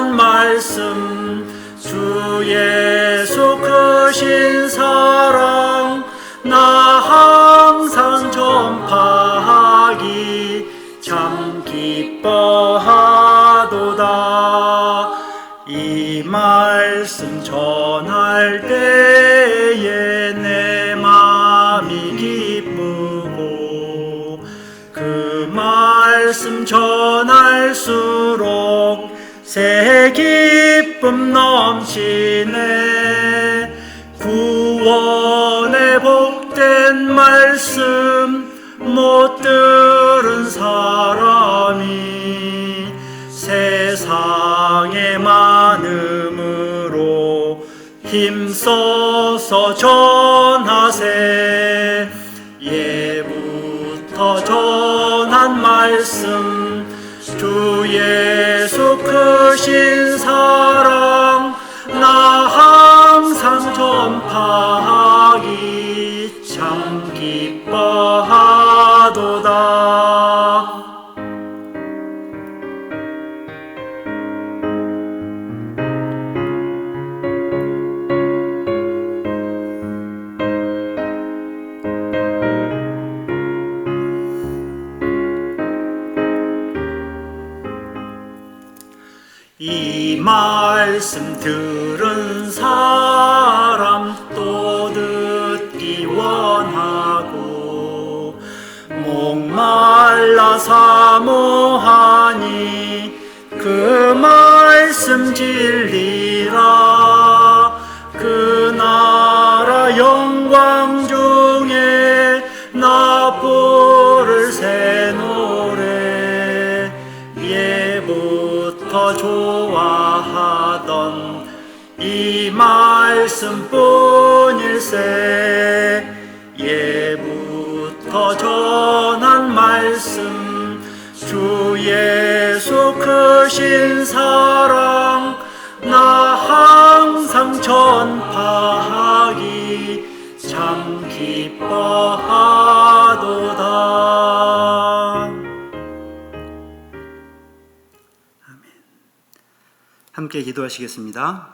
전한 복된 말씀 못 들은 사람이 세상에 많음으로 힘써서 전하세. 예부터 전한 말씀 주 예수 크신 사랑 나 항상 참 기뻐하도다. 이 말씀 들은 사람 말씀 진리라. 그 나라 영광 중에 나 부를 새 노래. 예부터 좋아하던 이 말씀뿐일세 전파하기 참 기뻐하도다 함께 기도하시겠습니다.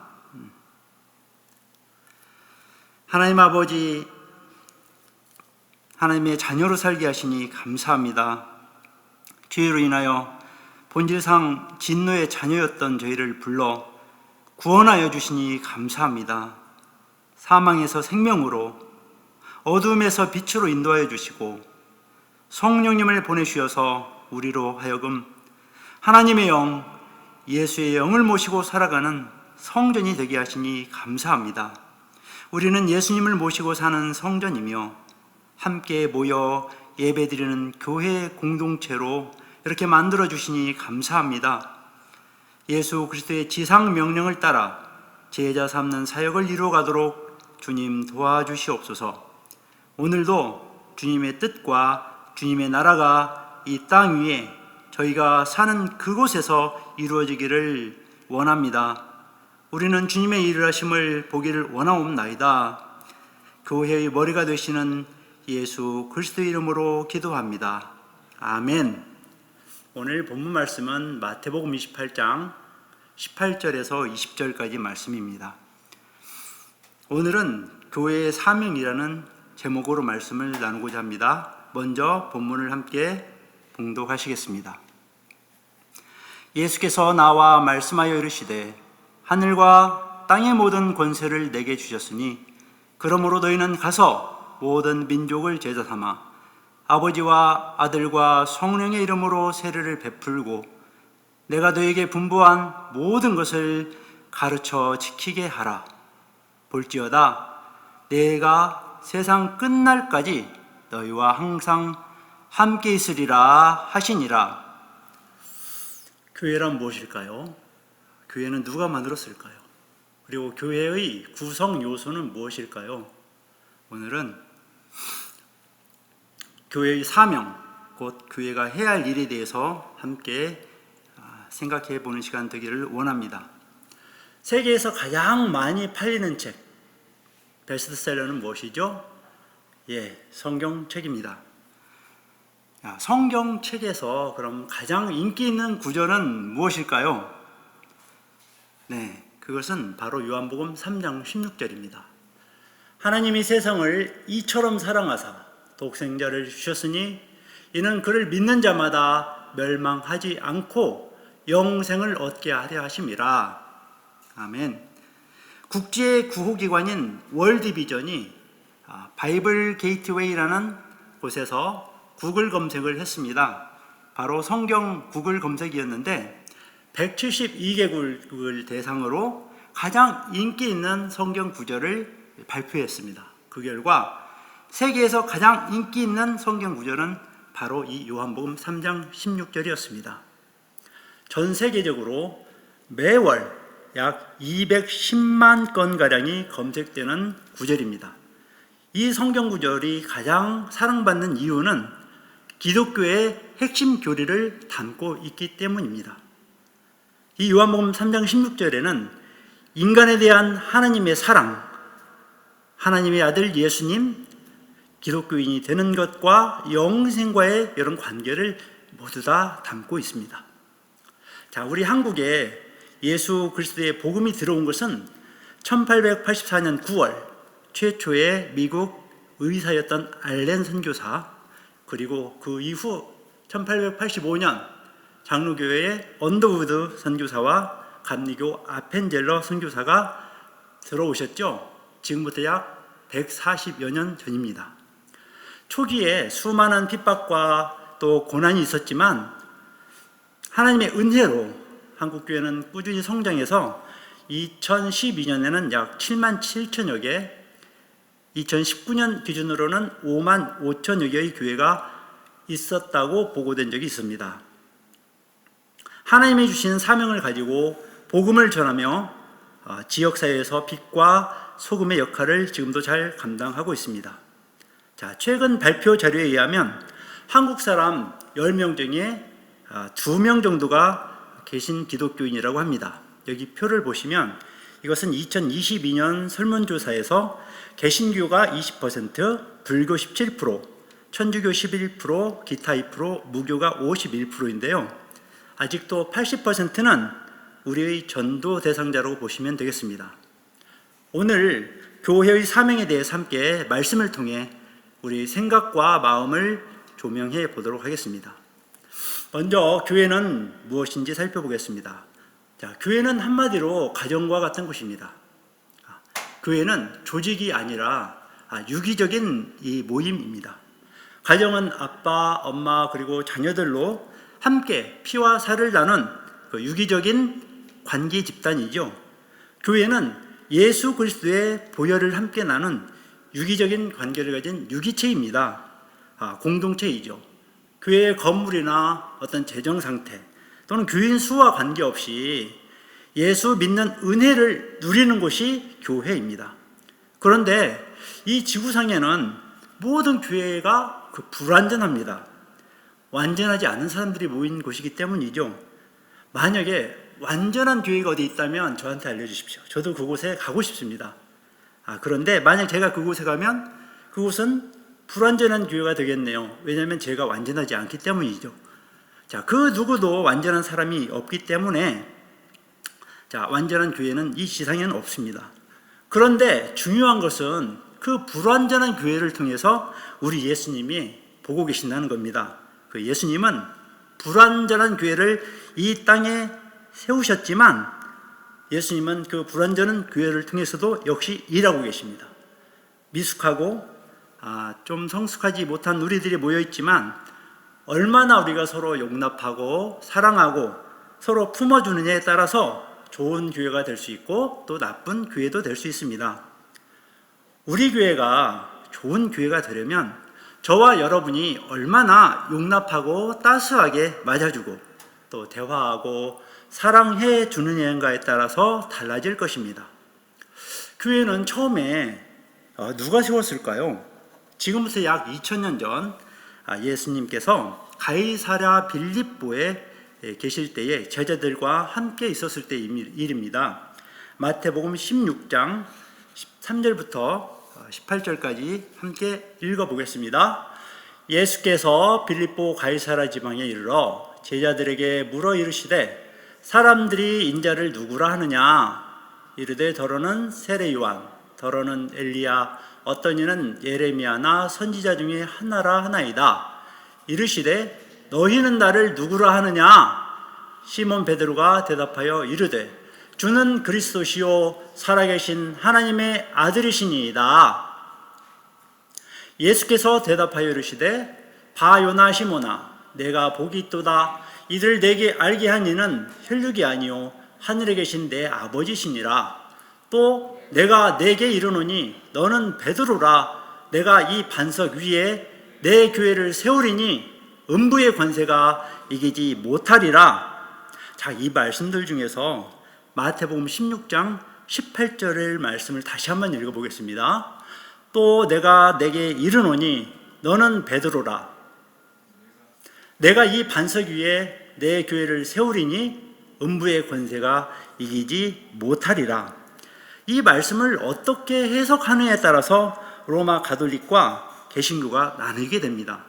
하나님 아버지, 하나님의 자녀로 살게 하시니 감사합니다. 죄로 인하여 본질상 진노의 자녀였던 저희를 불러 구원하여 주시니 감사합니다. 사망에서 생명으로 어둠에서 빛으로 인도하여 주시고 성령님을 보내주셔서 우리로 하여금 하나님의 영, 예수의 영을 모시고 살아가는 성전이 되게 하시니 감사합니다. 우리는 예수님을 모시고 사는 성전이며 함께 모여 예배드리는 교회 공동체로 이렇게 만들어 주시니 감사합니다. 예수 그리스도의 지상 명령을 따라 제자 삼는 사역을 이루어가도록 주님 도와주시옵소서. 오늘도 주님의 뜻과 주님의 나라가 이 땅 위에 저희가 사는 그곳에서 이루어지기를 원합니다. 우리는 주님의 일을 하심을 보기를 원하옵나이다. 교회의 머리가 되시는 예수 그리스도 이름으로 기도합니다. 아멘. 오늘 본문 말씀은 마태복음 28장 18절에서 20절까지 말씀입니다. 오늘은 교회의 사명이라는 제목으로 말씀을 나누고자 합니다. 먼저 본문을 함께 봉독하시겠습니다. 예수께서 나와 말씀하여 이르시되 하늘과 땅의 모든 권세를 내게 주셨으니 그러므로 너희는 가서 모든 민족을 제자 삼아 아버지와 아들과 성령의 이름으로 세례를 베풀고 내가 너에게 분부한 모든 것을 가르쳐 지키게 하라. 볼지어다 내가 세상 끝날까지 너희와 항상 함께 있으리라 하시니라. 교회란 무엇일까요? 교회는 누가 만들었을까요? 그리고 교회의 구성 요소는 무엇일까요? 오늘은 교회의 사명, 곧 교회가 해야 할 일에 대해서 함께 아, 생각해 보는 시간 되기를 원합니다. 세계에서 가장 많이 팔리는 책, 베스트셀러는 무엇이죠? 예, 성경책입니다. 야, 성경책에서 그럼 가장 인기 있는 구절은 무엇일까요? 네, 그것은 바로 요한복음 3장 16절입니다. 하나님이 세상을 이처럼 사랑하사 독생자를 주셨으니 이는 그를 믿는 자마다 멸망하지 않고 영생을 얻게 하려 하심이라. 아멘. 국제 구호기관인 월드비전이 아, 바이블 게이트웨이라는 곳에서 구글 검색을 했습니다. 바로 성경 구글 검색이었는데 172개국을 대상으로 가장 인기 있는 성경 구절을 발표했습니다. 그 결과 세계에서 가장 인기 있는 성경 구절은 바로 이 요한복음 3장 16절이었습니다. 전 세계적으로 매월 약 210만 건가량이 검색되는 구절입니다. 이 성경 구절이 가장 사랑받는 이유는 기독교의 핵심 교리를 담고 있기 때문입니다. 이 요한복음 3장 16절에는 인간에 대한 하나님의 사랑, 하나님의 아들 예수님, 기독교인이 되는 것과 영생과의 이런 관계를 모두 다 담고 있습니다. 자, 우리 한국에 예수 그리스도의 복음이 들어온 것은 1884년 9월 최초의 미국 의사였던 알렌 선교사 그리고 그 이후 1885년 장로교회의 언더우드 선교사와 감리교 아펜젤러 선교사가 들어오셨죠. 지금부터 약 140여 년 전입니다. 초기에 수많은 핍박과 또 고난이 있었지만 하나님의 은혜로 한국교회는 꾸준히 성장해서 2012년에는 약 7만 7천여 개, 2019년 기준으로는 5만 5천여 개의 교회가 있었다고 보고된 적이 있습니다. 하나님이 주신 사명을 가지고 복음을 전하며 어, 지역사회에서 빛과 소금의 역할을 지금도 잘 감당하고 있습니다. 자, 최근 발표 자료에 의하면 한국 사람 10명 중에 2명 어, 정도가 계신 기독교인이라고 합니다. 여기 표를 보시면 이것은 2022년 설문조사에서 개신교가 20%, 불교 17%, 천주교 11%, 기타 2%, 무교가 51%인데요. 아직도 80%는 우리의 전도 대상자라고 보시면 되겠습니다. 오늘 교회의 사명에 대해서 함께 말씀을 통해 우리 생각과 마음을 조명해 보도록 하겠습니다. 먼저 교회는 무엇인지 살펴보겠습니다. 자, 교회는 한마디로 가정과 같은 곳입니다. 아, 교회는 조직이 아니라 아, 유기적인 이 모임입니다. 가정은 아빠, 엄마 그리고 자녀들로 함께 피와 살을 나눈 그 유기적인 관계 집단이죠. 교회는 예수 그리스도의 보혈을 함께 나눈 유기적인 관계를 가진 유기체입니다. 아, 공동체이죠. 교회의 건물이나 어떤 재정 상태 또는 교인 수와 관계없이 예수 믿는 은혜를 누리는 곳이 교회입니다. 그런데 이 지구상에는 모든 교회가 그 불완전합니다. 완전하지 않은 사람들이 모인 곳이기 때문이죠. 만약에 완전한 교회가 어디 있다면 저한테 알려주십시오. 저도 그곳에 가고 싶습니다. 아, 그런데 만약 제가 그곳에 가면 그곳은 불완전한 교회가 되겠네요. 왜냐하면 제가 완전하지 않기 때문이죠. 자, 그 누구도 완전한 사람이 없기 때문에 자, 완전한 교회는 이 지상에는 없습니다. 그런데 중요한 것은 그 불완전한 교회를 통해서 우리 예수님이 보고 계신다는 겁니다. 그 예수님은 불완전한 교회를 이 땅에 세우셨지만 예수님은 그 불완전한 교회를 통해서도 역시 일하고 계십니다. 미숙하고 아, 좀 성숙하지 못한 우리들이 모여 있지만 얼마나 우리가 서로 용납하고 사랑하고 서로 품어주느냐에 따라서 좋은 교회가 될 수 있고 또 나쁜 교회도 될 수 있습니다. 우리 교회가 좋은 교회가 되려면 저와 여러분이 얼마나 용납하고 따스하게 맞아주고 또 대화하고 사랑해 주느냐인가에 따라서 달라질 것입니다. 교회는 처음에 어, 누가 세웠을까요? 지금부터 약 2000년 전 아, 예수님께서 가이사랴 빌립보에 계실 때에 제자들과 함께 있었을 때 일입니다. 마태복음 16장 13절부터 18절까지 함께 읽어보겠습니다. 예수께서 빌립보 가이사라 지방에 이르러 제자들에게 물어 이르시되 사람들이 인자를 누구라 하느냐? 이르되 더러는 세례 요한 더러는 엘리야 어떤 이는 예레미야나 선지자 중에 하나라 하나이다. 이르시되 너희는 나를 누구라 하느냐? 시몬 베드로가 대답하여 이르되 주는 그리스도시요 살아계신 하나님의 아들이시니이다. 예수께서 대답하여 이르시되 바요나 시모나 내가 복이 있도다 이들 내게 알게 한 이는 혈육이 아니요 하늘에 계신 내 아버지시니라 또 내가 내게 이르노니 너는 베드로라 내가 이 반석 위에 내 교회를 세우리니 음부의 권세가 이기지 못하리라 자 이 말씀들 중에서 마태복음 16장 18절의 말씀을 다시 한번 읽어보겠습니다. 또 내가 내게 이르노니 너는 베드로라. 내가 이 반석 위에 내 교회를 세우리니 음부의 권세가 이기지 못하리라. 이 말씀을 어떻게 해석하느냐에 따라서 로마 가톨릭과 개신교가 나뉘게 됩니다.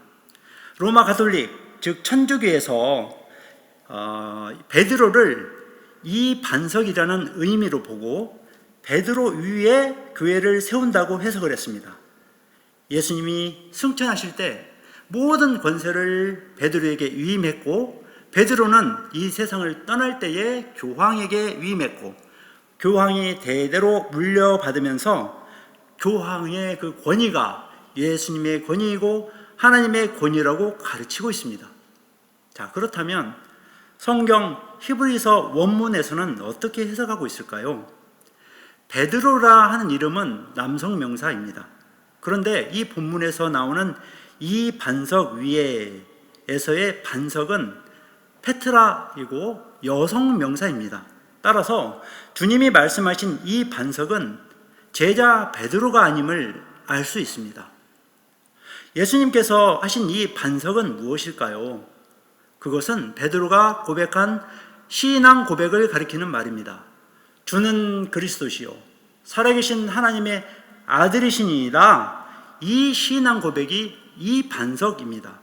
로마 가톨릭 즉 천주교에서 어, 베드로를 이 반석이라는 의미로 보고 베드로 위에 교회를 세운다고 해석을 했습니다. 예수님이 승천하실 때 모든 권세를 베드로에게 위임했고 베드로는 이 세상을 떠날 때에 교황에게 위임했고 교황이 대대로 물려받으면서 교황의 그 권위가 예수님의 권위이고 하나님의 권위라고 가르치고 있습니다. 자, 그렇다면 성경 히브리서 원문에서는 어떻게 해석하고 있을까요? 베드로라 하는 이름은 남성 명사입니다. 그런데 이 본문에서 나오는 이 반석 위에에서의 반석은 페트라이고 여성 명사입니다. 따라서 주님이 말씀하신 이 반석은 제자 베드로가 아님을 알 수 있습니다. 예수님께서 하신 이 반석은 무엇일까요? 그것은 베드로가 고백한 신앙 고백을 가리키는 말입니다. 주는 그리스도시요 살아계신 하나님의 아들이시니이다. 이 신앙 고백이 이 반석입니다.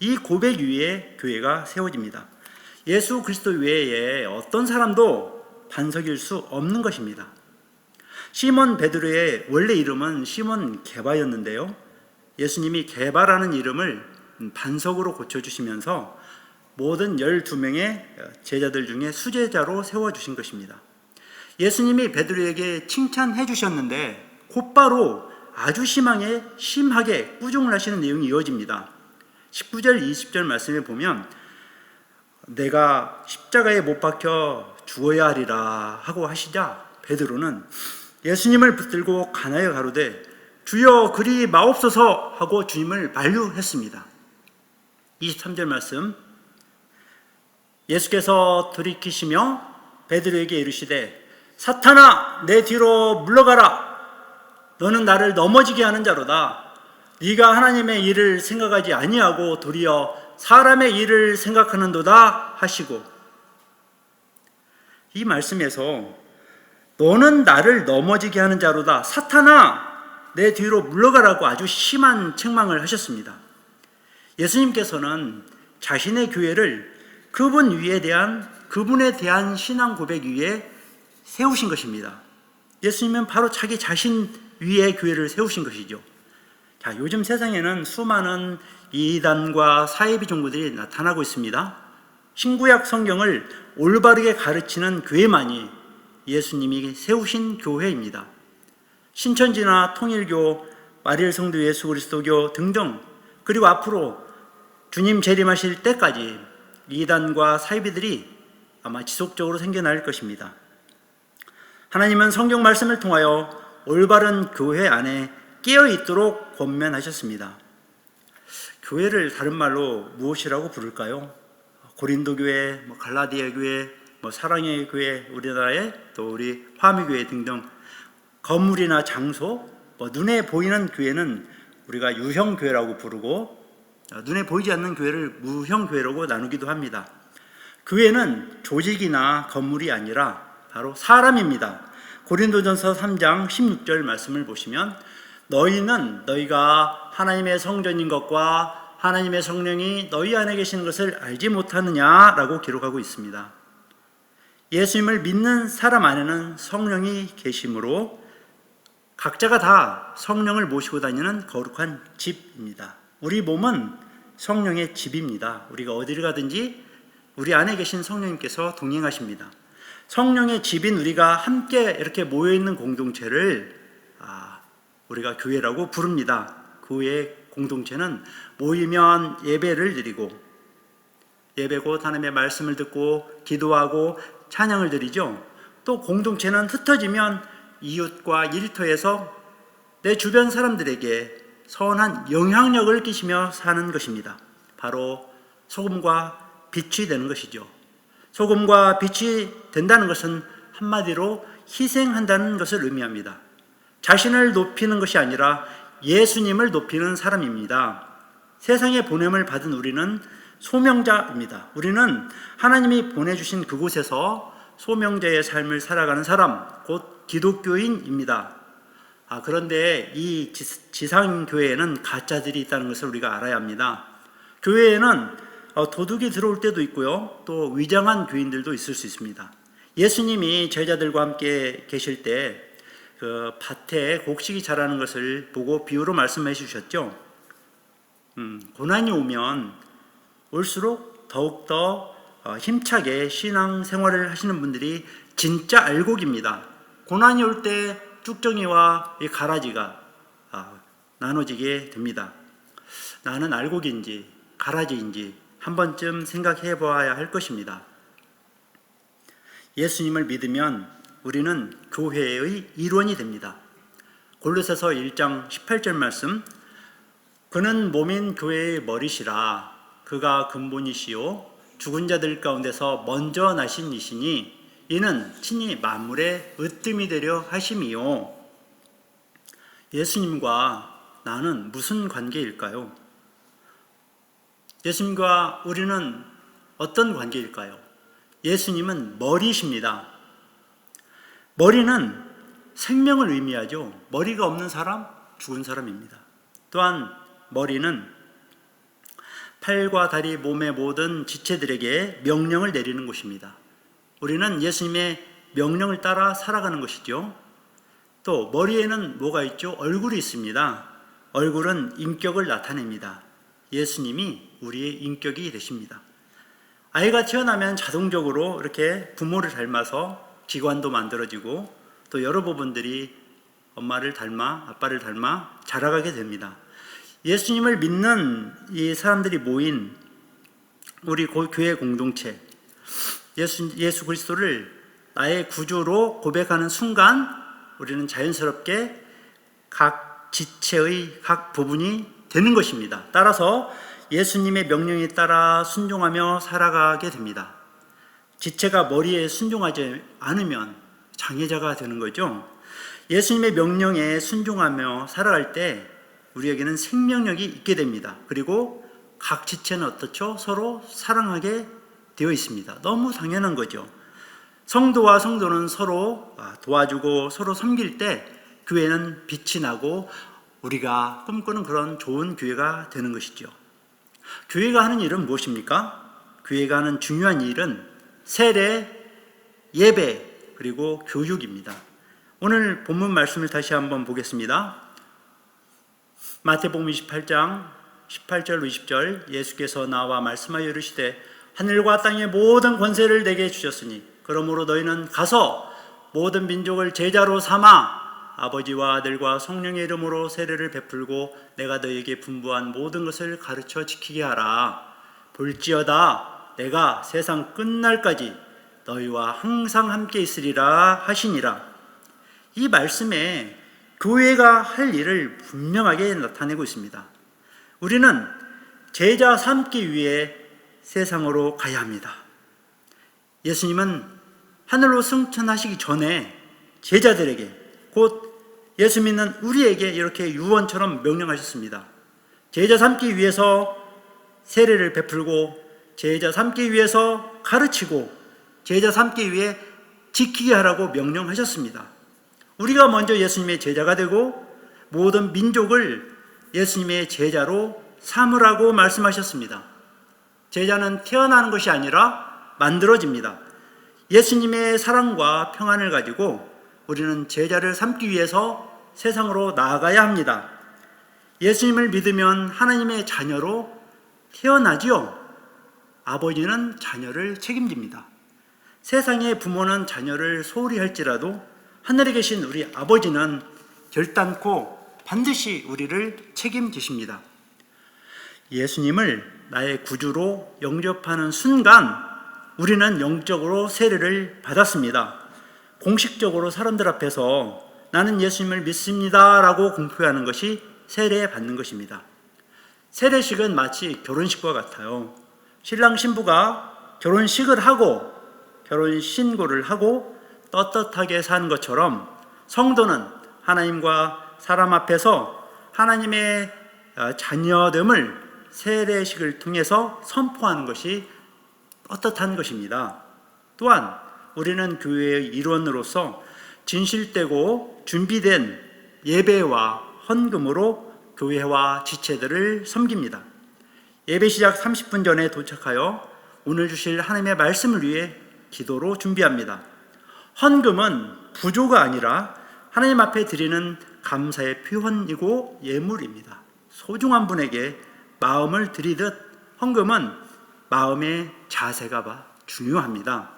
이 고백 위에 교회가 세워집니다. 예수 그리스도 외에 어떤 사람도 반석일 수 없는 것입니다. 시몬 베드로의 원래 이름은 시몬 게바였는데요. 예수님이 게바라는 이름을 반석으로 고쳐주시면서 모든 12명의 제자들 중에 수제자로 세워주신 것입니다. 예수님이 베드로에게 칭찬해 주셨는데 곧바로 아주 심하게 심하게 꾸중을 하시는 내용이 이어집니다. 19절 20절 말씀에 보면 내가 십자가에 못 박혀 죽어야 하리라 하고 하시자 베드로는 예수님을 붙들고 가나에 가로되 주여 그리 마옵소서 하고 주님을 만류했습니다. 23절 말씀 예수께서 돌이키시며 베드로에게 이르시되 사탄아 내 뒤로 물러가라 너는 나를 넘어지게 하는 자로다 네가 하나님의 일을 생각하지 아니하고 도리어 사람의 일을 생각하는도다 하시고 이 말씀에서 너는 나를 넘어지게 하는 자로다 사탄아 내 뒤로 물러가라고 아주 심한 책망을 하셨습니다. 예수님께서는 자신의 교회를 그분 위에 대한 그분에 대한 신앙 고백 위에 세우신 것입니다. 예수님은 바로 자기 자신 위에 교회를 세우신 것이죠. 자, 요즘 세상에는 수많은 이단과 사이비 종교들이 나타나고 있습니다. 신구약 성경을 올바르게 가르치는 교회만이 예수님이 세우신 교회입니다. 신천지나 통일교, 마리엘 성도 예수 그리스도교 등등 그리고 앞으로 주님 재림하실 때까지 이단과 사이비들이 아마 지속적으로 생겨날 것입니다. 하나님은 성경 말씀을 통하여 올바른 교회 안에 깨어 있도록 권면하셨습니다. 교회를 다른 말로 무엇이라고 부를까요? 고린도 교회, 뭐 갈라디아 교회, 뭐 사랑의 교회, 우리나라의 또 우리 화미 교회 등등 건물이나 장소, 뭐 눈에 보이는 교회는 우리가 유형 교회라고 부르고 어, 눈에 보이지 않는 교회를 무형 교회라고 나누기도 합니다. 교회는 조직이나 건물이 아니라 바로 사람입니다. 고린도전서 3장 16절 말씀을 보시면 너희는 너희가 하나님의 성전인 것과 하나님의 성령이 너희 안에 계신 것을 알지 못하느냐라고 기록하고 있습니다. 예수님을 믿는 사람 안에는 성령이 계시므로 각자가 다 성령을 모시고 다니는 거룩한 집입니다. 우리 몸은 성령의 집입니다. 우리가 어디를 가든지 우리 안에 계신 성령님께서 동행하십니다. 성령의 집인 우리가 함께 이렇게 모여 있는 공동체를 아, 우리가 교회라고 부릅니다. 교회 공동체는 모이면 예배를 드리고 예배 곧 하나님의 말씀을 듣고 기도하고 찬양을 드리죠. 또 공동체는 흩어지면 이웃과 일터에서 내 주변 사람들에게 선한 영향력을 끼치며 사는 것입니다. 바로 소금과 빛이 되는 것이죠. 소금과 빛이 된다는 것은 한마디로 희생한다는 것을 의미합니다. 자신을 높이는 것이 아니라 예수님을 높이는 사람입니다. 세상에 보냄을 받은 우리는 소명자입니다. 우리는 하나님이 보내주신 그곳에서 소명자의 삶을 살아가는 사람, 곧 기독교인입니다. 아, 그런데 이 지상교회에는 가짜들이 있다는 것을 우리가 알아야 합니다. 교회에는 어, 도둑이 들어올 때도 있고요. 또 위장한 교인들도 있을 수 있습니다. 예수님이 제자들과 함께 계실 때 그 밭에 곡식이 자라는 것을 보고 비유로 말씀해 주셨죠. 음, 고난이 오면 올수록 더욱더 어, 힘차게 신앙 생활을 하시는 분들이 진짜 알곡입니다. 고난이 올 때 쭉정이와 이 가라지가 아, 나눠지게 됩니다. 나는 알곡인지 가라지인지 한 번쯤 생각해 보아야 할 것입니다. 예수님을 믿으면 우리는 교회의 일원이 됩니다. 골로새서 1장 18절 말씀 그는 몸인 교회의 머리시라 그가 근본이시요 죽은 자들 가운데서 먼저 나신 이시니 이는 친히 만물의 으뜸이 되려 하심이요 예수님과 나는 무슨 관계일까요? 예수님과 우리는 어떤 관계일까요? 예수님은 머리십니다. 머리는 생명을 의미하죠. 머리가 없는 사람, 죽은 사람입니다. 또한 머리는 팔과 다리, 몸의 모든 지체들에게 명령을 내리는 곳입니다. 우리는 예수님의 명령을 따라 살아가는 것이죠. 또 머리에는 뭐가 있죠? 얼굴이 있습니다. 얼굴은 인격을 나타냅니다. 예수님이 우리의 인격이 되십니다. 아이가 태어나면 자동적으로 이렇게 부모를 닮아서 기관도 만들어지고 또 여러 부분들이 엄마를 닮아 아빠를 닮아 자라가게 됩니다. 예수님을 믿는 이 사람들이 모인 우리 교회 공동체 예수, 예수 그리스도를 나의 구주로 고백하는 순간 우리는 자연스럽게 각 지체의 각 부분이 되는 것입니다. 따라서 예수님의 명령에 따라 순종하며 살아가게 됩니다. 지체가 머리에 순종하지 않으면 장애자가 되는 거죠. 예수님의 명령에 순종하며 살아갈 때 우리에게는 생명력이 있게 됩니다. 그리고 각 지체는 어떻죠? 서로 사랑하게 되어 있습니다. 너무 당연한 거죠. 성도와 성도는 서로 아, 도와주고 서로 섬길 때 교회는 빛이 나고 우리가 꿈꾸는 그런 좋은 교회가 되는 것이죠. 교회가 하는 일은 무엇입니까? 교회가 하는 중요한 일은 세례, 예배, 그리고 교육입니다. 오늘 본문 말씀을 다시 한번 보겠습니다. 마태복음 28장 18절 20절 예수께서 나와 말씀하여 이르시되 하늘과 땅의 모든 권세를 내게 주셨으니 그러므로 너희는 가서 모든 민족을 제자로 삼아 아버지와 아들과 성령의 이름으로 세례를 베풀고 내가 너희에게 분부한 모든 것을 가르쳐 지키게 하라. 볼지어다 내가 세상 끝날까지 너희와 항상 함께 있으리라 하시니라. 이 말씀에 교회가 할 일을 분명하게 나타내고 있습니다. 우리는 제자 삼기 위해 세상으로 가야 합니다. 예수님은 하늘로 승천하시기 전에 제자들에게 곧 예수 믿는 우리에게 이렇게 유언처럼 명령하셨습니다. 제자 삼기 위해서 세례를 베풀고 제자 삼기 위해서 가르치고 제자 삼기 위해 지키게 하라고 명령하셨습니다. 우리가 먼저 예수님의 제자가 되고 모든 민족을 예수님의 제자로 삼으라고 말씀하셨습니다. 제자는 태어나는 것이 아니라 만들어집니다. 예수님의 사랑과 평안을 가지고 우리는 제자를 삼기 위해서 세상으로 나아가야 합니다. 예수님을 믿으면 하나님의 자녀로 태어나지요. 아버지는 자녀를 책임집니다. 세상의 부모는 자녀를 소홀히 할지라도 하늘에 계신 우리 아버지는 결단코 반드시 우리를 책임지십니다. 예수님을 나의 구주로 영접하는 순간 우리는 영적으로 세례를 받았습니다. 공식적으로 사람들 앞에서 나는 예수님을 믿습니다 라고 공표하는 것이 세례 받는 것입니다. 세례식은 마치 결혼식과 같아요. 신랑 신부가 결혼식을 하고 결혼 신고를 하고 떳떳하게 사는 것처럼 성도는 하나님과 사람 앞에서 하나님의 어, 자녀됨을 세례식을 통해서 선포하는 것이 떳떳한 것입니다. 또한 우리는 교회의 일원으로서 진실되고 준비된 예배와 헌금으로 교회와 지체들을 섬깁니다. 예배 시작 30분 전에 도착하여 오늘 주실 하나님의 말씀을 위해 기도로 준비합니다. 헌금은 부조가 아니라 하나님 앞에 드리는 감사의 표현이고 예물입니다. 소중한 분에게 마음을 드리듯 헌금은 마음의 자세가 중요합니다.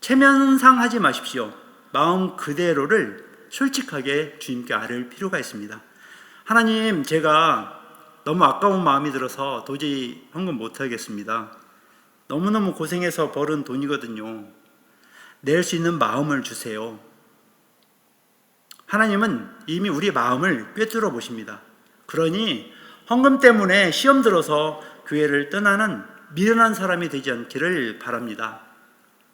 체면상 하지 마십시오. 마음 그대로를 솔직하게 주님께 아를 필요가 있습니다. 하나님, 제가 너무 아까운 마음이 들어서 도저히 헌금 못 하겠습니다. 너무너무 고생해서 벌은 돈이거든요. 낼 수 있는 마음을 주세요. 하나님은 이미 우리 마음을 꿰뚫어 보십니다. 그러니 헌금 때문에 시험 들어서 교회를 떠나는 미련한 사람이 되지 않기를 바랍니다.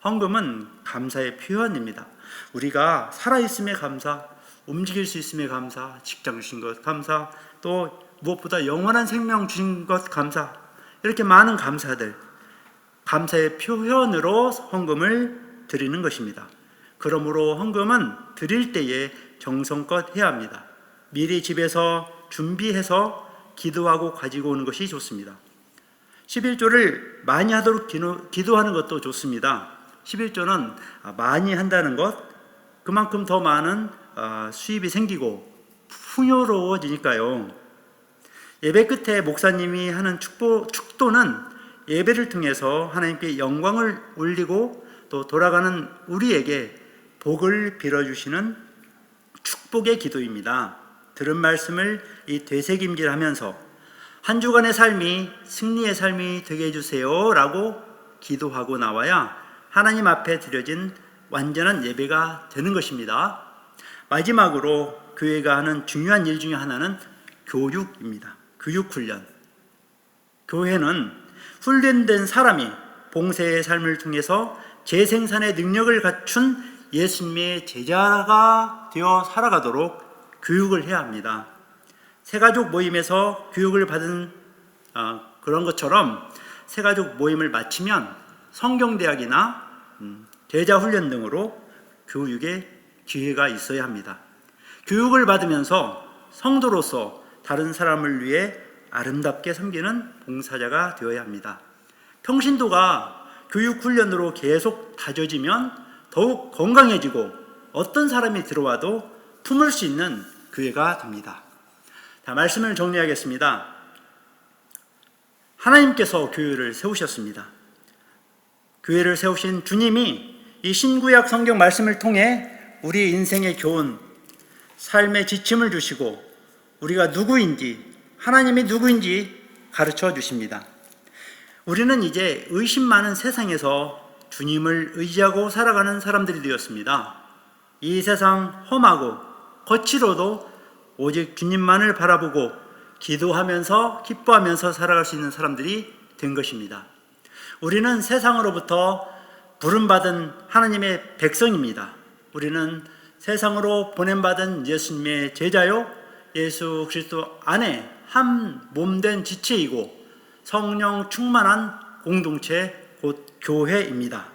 헌금은 감사의 표현입니다. 우리가 살아있음에 감사, 움직일 수 있음에 감사, 직장 주신 것 감사, 또 무엇보다 영원한 생명 주신 것 감사, 이렇게 많은 감사들, 감사의 표현으로 헌금을 드리는 것입니다. 그러므로 헌금은 드릴 때에 정성껏 해야 합니다. 미리 집에서 준비해서 기도하고 가지고 오는 것이 좋습니다. 11조를 많이 하도록 기도하는 것도 좋습니다. 11조는 많이 한다는 것, 그만큼 더 많은 어, 수입이 생기고 풍요로워지니까요. 예배 끝에 목사님이 하는 축보, 축도는 예배를 통해서 하나님께 영광을 올리고 또 돌아가는 우리에게 복을 빌어주시는 축복의 기도입니다. 들은 말씀을 이 되새김질 하면서 한 주간의 삶이 승리의 삶이 되게 해주세요 라고 기도하고 나와야 하나님 앞에 드려진 완전한 예배가 되는 것입니다. 마지막으로 교회가 하는 중요한 일 중에 하나는 교육입니다. 교육 훈련. 교회는 훈련된 사람이 봉쇄의 삶을 통해서 재생산의 능력을 갖춘 예수님의 제자가 되어 살아가도록 교육을 해야 합니다. 새가족 모임에서 교육을 받은 어, 그런 것처럼 새가족 모임을 마치면 성경대학이나 음, 제자훈련 등으로 교육에 기회가 있어야 합니다. 교육을 받으면서 성도로서 다른 사람을 위해 아름답게 섬기는 봉사자가 되어야 합니다. 평신도가 교육훈련으로 계속 다져지면 더욱 건강해지고 어떤 사람이 들어와도 품을 수 있는 교회가 됩니다. 자, 말씀을 정리하겠습니다. 하나님께서 교회를 세우셨습니다. 교회를 세우신 주님이 이 신구약 성경 말씀을 통해 우리 인생의 교훈, 삶의 지침을 주시고 우리가 누구인지, 하나님이 누구인지 가르쳐 주십니다. 우리는 이제 의심 많은 세상에서 주님을 의지하고 살아가는 사람들이 되었습니다. 이 세상 험하고 거칠어도 오직 주님만을 바라보고 기도하면서 기뻐하면서 살아갈 수 있는 사람들이 된 것입니다. 우리는 세상으로부터 부름받은 하나님의 백성입니다. 우리는 세상으로 보냄받은 예수님의 제자요, 예수 그리스도 안에 한 몸된 지체이고 성령 충만한 공동체 곧 교회입니다.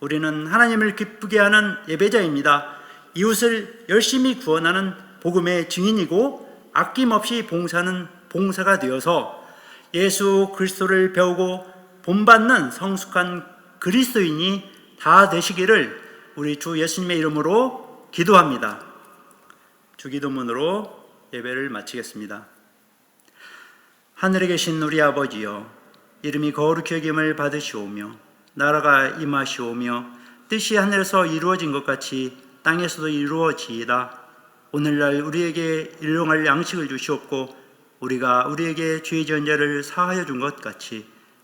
우리는 하나님을 기쁘게 하는 예배자입니다. 이웃을 열심히 구원하는 복음의 증인이고 아낌없이 봉사는 봉사가 되어서 예수 그리스도를 배우고 본받는 성숙한 그리스도인이 다 되시기를 우리 주 예수님의 이름으로 기도합니다. 주기도문으로 예배를 마치겠습니다. 하늘에 계신 우리 아버지여 이름이 거룩히 여김을 받으시오며 나라가 임하시오며 뜻이 하늘에서 이루어진 것 같이 땅에서도 이루어지이다 오늘날 우리에게 일용할 양식을 주시옵고 우리가 우리에게 죄 자를 사하여 준 것 같이